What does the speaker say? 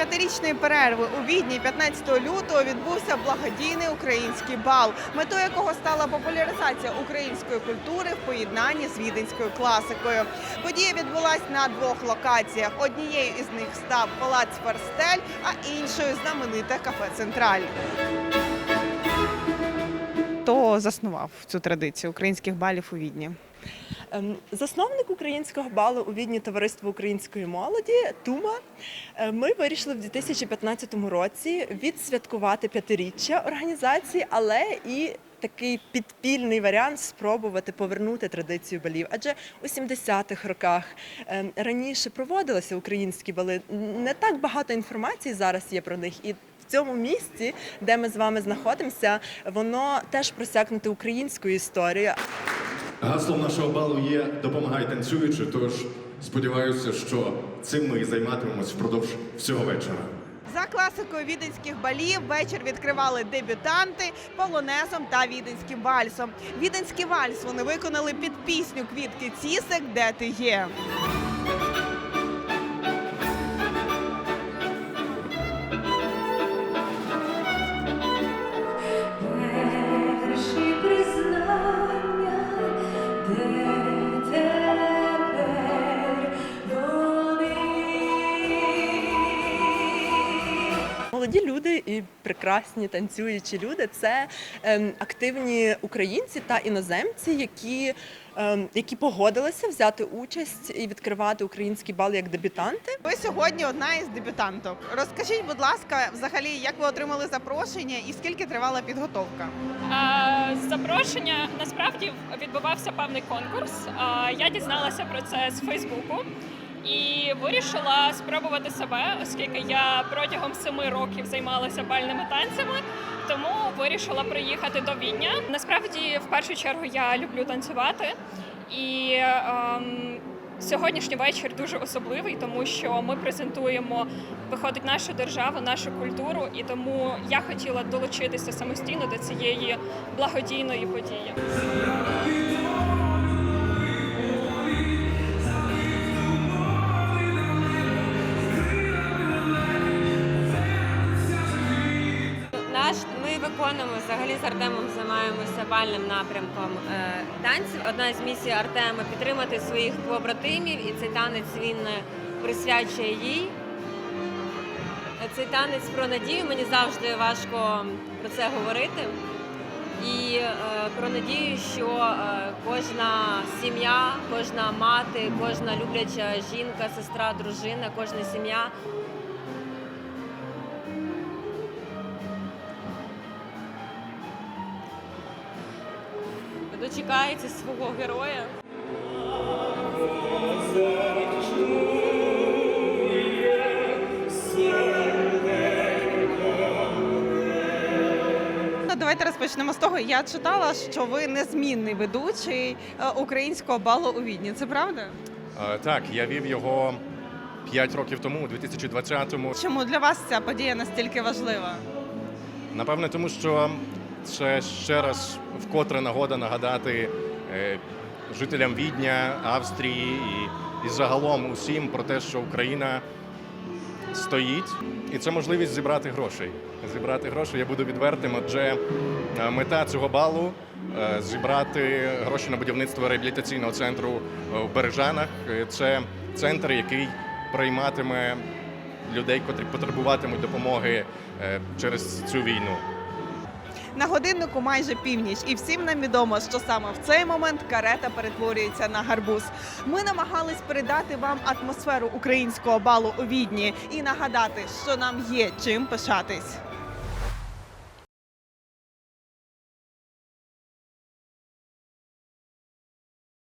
п'ятирічної перерви у Відні 15 лютого відбувся благодійний український бал, метою якого стала популяризація української культури в поєднанні з віденською класикою. Подія відбулась на двох локаціях. Однією із них став палац Ферстель, а іншою знамените кафе Централь. Хто заснував цю традицію українських балів у Відні? Ем, Засновник українського балу у Відні Товариство української молоді Тума. Е, Ми вирішили в 2015 році відсвяткувати п'ятиріччя організації, але і такий підпільний варіант спробувати повернути традицію балів. Адже у 70-х роках ем, раніше проводилися українські бали. Не так багато інформації зараз є про них і. В цьому місці, де ми з вами знаходимося, воно теж просякнуте українською історією. Гаслом нашого балу є Допомагай танцюючи. Тож сподіваюся, що цим ми і займатимемось впродовж всього вечора. За класикою віденських балів вечір відкривали дебютанти полонезом та віденським вальсом. Віденський вальс вони виконали під пісню Квітки Цісик, де ти є. Молоді люди і прекрасні танцюючі люди це ем, активні українці та іноземці, які, ем, які погодилися взяти участь і відкривати український бал як дебютанти. Ви сьогодні одна із дебютанток. Розкажіть, будь ласка, взагалі, як ви отримали запрошення і скільки тривала підготовка? А, Запрошення насправді відбувався певний конкурс. А, Я дізналася про це з Фейсбуку і вирішила спробувати себе, оскільки я протягом семи років займалася бальними танцями. Тому вирішила приїхати до Відня. Насправді, в першу чергу, я люблю танцювати, і ем, сьогоднішній вечір дуже особливий, тому що ми презентуємо виходить нашу державу, нашу культуру, і тому я хотіла долучитися самостійно до цієї благодійної події. Виконуємо взагалі з Артемом займаємося бальним напрямком е, танців. Одна з місій Артема підтримати своїх побратимів, і цей танець він е, присвячує їй. Е, Цей танець про надію. Мені завжди важко про це говорити. І е, про надію, що е, кожна сім'я, кожна мати, кожна любляча жінка, сестра, дружина, кожна сім'я дочекається свого героя. Ну, Давайте розпочнемо з того. Я читала, що ви незмінний ведучий е, українського балу у Відні. Це правда? Так, я вів його 5 років тому, у 2020-му. Чому для вас ця подія настільки важлива? Напевне, тому що це ще раз вкотре нагода нагадати е, жителям Відня, Австрії і, і загалом усім про те, що Україна стоїть, і це можливість зібрати грошей. Зібрати гроші, я буду відвертим, адже е, мета цього балу е, зібрати гроші на будівництво реабілітаційного центру в Бережанах. Це центр, який прийматиме людей, котрі потребуватимуть допомоги через цю війну. На годиннику майже північ, і всім нам відомо, що саме в цей момент карета перетворюється на гарбуз. Ми намагались передати вам атмосферу українського балу у відні і нагадати, що нам є чим пишатись.